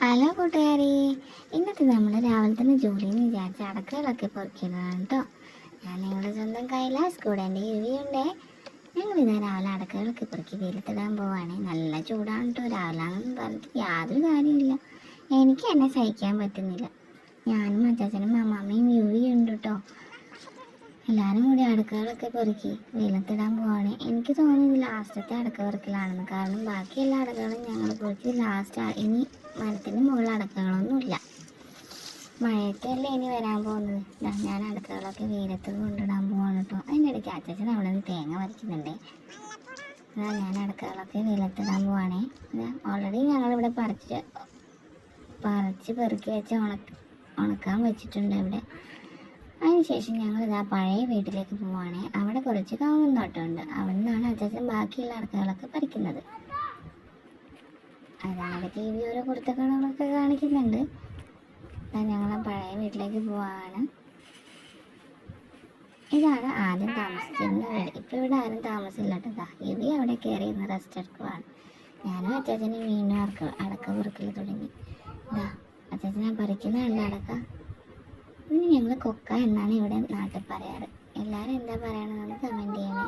Hello കൂട്ടുകാരി. ഇന്നത്തെ നമ്മൾ രാവിലെ തന്നെ ജോലിന്ന് വിചാരിച്ച അടക്കളകളൊക്കെ പൊറിക്കുന്നതാണ് കേട്ടോ ഞാൻ നിങ്ങളുടെ സ്വന്തം കൈലാസ് കൂടെ എന്റെ ഇവിയുണ്ടേ ഞങ്ങൾ ഇതാ രാവിലെ അടക്കളകളൊക്കെ പൊറുക്കി വെയിലത്തിടാൻ പോവാണ്. നല്ല ചൂടാണ് കേട്ടോ രാവിലെ ആണെന്ന് പറഞ്ഞിട്ട് യാതൊരു കാര്യമില്ല എനിക്ക് എന്നെ സഹിക്കാൻ പറ്റുന്നില്ല. ഞാനും അച്ചാച്ചനും അമ്മാമ്മയും യുവിയുണ്ട് കേട്ടോ എല്ലാവരും കൂടി അടുക്കളകളൊക്കെ പെറുക്കി വെയിലത്തിടാൻ പോവാണ്. എനിക്ക് തോന്നുന്നത് ലാസ്റ്റത്തെ അടക്ക പെറുക്കലാണെന്ന് കാരണം ബാക്കി എല്ലാ അടക്കകളും ഞങ്ങൾ പെറുക്കി ലാസ്റ്റ് ഇനി മരത്തിന്റെ മുകളിൽ അടക്കകളൊന്നുമില്ല മഴയത്തല്ലേ ഇനി വരാൻ പോകുന്നത്? ഞാൻ അടക്കകളൊക്കെ വെയിലത്ത് കൊണ്ടിടാൻ പോവാണ് കേട്ടോ അതിന്റെ ഇടയ്ക്ക് അച്ഛൻ നമ്മളെ തേങ്ങ വരയ്ക്കുന്നുണ്ട്. അതാ ഞാൻ അടക്കകളൊക്കെ വെയിലത്തിടാൻ പോവാണേ. ഓൾറെഡി ഞങ്ങളിവിടെ പറിച്ച് പറിച്ച് പെറുക്കി വെച്ച് ഉണക്ക ഉണക്കാൻ വെച്ചിട്ടുണ്ട് ഇവിടെ. അതിനുശേഷം ഞങ്ങൾ ഇതാ പഴയ വീട്ടിലേക്ക് പോവുകയാണെ അവിടെ കുറച്ച് കാവും തോട്ടമുണ്ട്. അവിടെ നിന്നാണ് അച്ഛൻ ബാക്കിയുള്ള അടുക്കളൊക്കെ പറിക്കുന്നത്. അതാണ് ടി വി ഓരോ കുർത്തക്കടകളൊക്കെ കാണിക്കുന്നുണ്ട്. ഞങ്ങൾ പഴയ വീട്ടിലേക്ക് പോവാണ്. ഇതാണ് ആദ്യം താമസിച്ചിരുന്ന വീട്. ഇപ്പോൾ ഇവിടെ ആരും താമസമില്ല കേട്ടോ ഇവി അവിടെ കയറി ഇന്ന് റെസ്റ്റ് എടുക്കുവാണ്. ഞാനും അച്ചാച്ചനും മീനും അടക്ക അടക്ക കുറുക്കൽ തുടങ്ങി. അച്ചാച്ചനെ പറിക്കുന്നതല്ല അടക്ക ഇതിന് ഞങ്ങൾ കൊക്ക എന്നാണ് ഇവിടെ നാട്ടിൽ പറയാറ്. എല്ലാവരും എന്താ പറയണമെന്ന് കമന്റ് ചെയ്യണേ.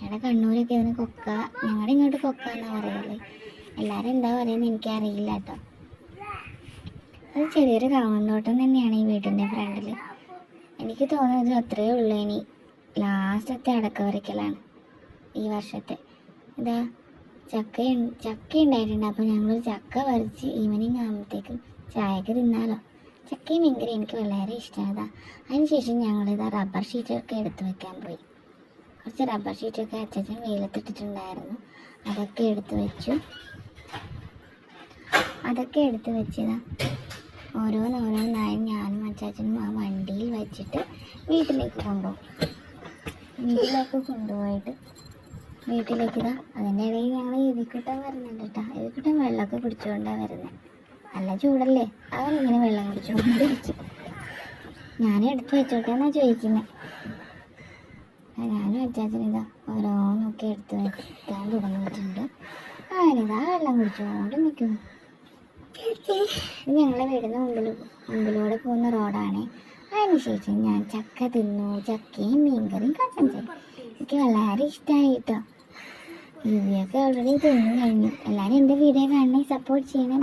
ഞങ്ങളുടെ കണ്ണൂരൊക്കെ ഇതിന് കൊക്ക ഞങ്ങളുടെ ഇങ്ങോട്ട് കൊക്ക എന്നാണ് പറയൽ? എല്ലാവരും എന്താ പറയുന്നത് എനിക്കറിയില്ല കേട്ടോ അത് ചെറിയൊരു കാമന്തോട്ടം തന്നെയാണ് ഈ വീടിന്റെ ഫ്രണ്ടിൽ എനിക്ക് തോന്നുന്നത് അത്രയേ ഉള്ളൂ ഇനി ലാസ്റ്റത്തെ അടക്ക വരയ്ക്കലാണ് ഈ വർഷത്തെ. ഇതാ ചക്ക ചക്ക ഉണ്ടായിട്ടുണ്ട് അപ്പോൾ ഞങ്ങൾ ചക്ക പറിച്ച് ഈവനിങ് ആകുമ്പോഴത്തേക്കും ചായക്ക് തിന്നാലോ? ചക്കയും മീൻകറി എനിക്ക് വളരെ ഇഷ്ടമാണ് അതിനുശേഷം ഞങ്ങളിത് റബ്ബർ ഷീറ്റൊക്കെ എടുത്ത് വെക്കാൻ പോയി. കുറച്ച് റബ്ബർ ഷീറ്റൊക്കെ അച്ഛൻ വെയിലത്തിട്ടിട്ടുണ്ടായിരുന്നു. അതൊക്കെ എടുത്ത് വെച്ചു. അതൊക്കെ എടുത്ത് വെച്ചതാ. ഓരോന്നോരോന്നായി ഞാനും അച്ചാച്ചനും ആ വണ്ടിയിൽ വെച്ചിട്ട് വീട്ടിലേക്ക് കൊണ്ടുപോകും വീട്ടിലേക്ക് കൊണ്ടുപോയിട്ട് വീട്ടിലേക്ക് ഇതാ. അതിന്റെ ഇടയിൽ ഞങ്ങൾ എഴുതിക്കുട്ടൻ വരുന്നുണ്ട് കേട്ടോ എഴുതിക്കുട്ടൻ വെള്ളമൊക്കെ കുടിച്ചുകൊണ്ടാണ് വരുന്നത് നല്ല ചൂടല്ലേ? അവനിങ്ങനെ വെള്ളം കുടിച്ചുകൊണ്ടിരിക്കും ഞാൻ എടുത്ത് വെച്ചോട്ടെ എന്നാ ചോദിക്കുന്നത് ഞാനും അച്ചാച്ചനിതാ ഓരോന്നൊക്കെ എടുത്ത് വെക്കാൻ തുടങ്ങിയിട്ടുണ്ട്. അവനിതാ വെള്ളം കുടിച്ചുകൊണ്ട് നിൽക്കുന്നു ഞങ്ങളെ വീടിന് മുമ്പിൽ മുമ്പിലൂടെ പോകുന്ന റോഡാണ്. അതിനുശേഷം ഞാൻ ചക്ക തിന്നു. ചക്കയും മീൻകറിയും കച്ചം ചെയ്യും എനിക്ക് വളരെ ഇഷ്ടമായി കേട്ടോ ഇവയൊക്കെ ഓൾറെഡി തിന്നു കഴിഞ്ഞു. എല്ലാവരും എന്റെ വീഡിയോ കാണണേ സപ്പോർട്ട് ചെയ്യണം.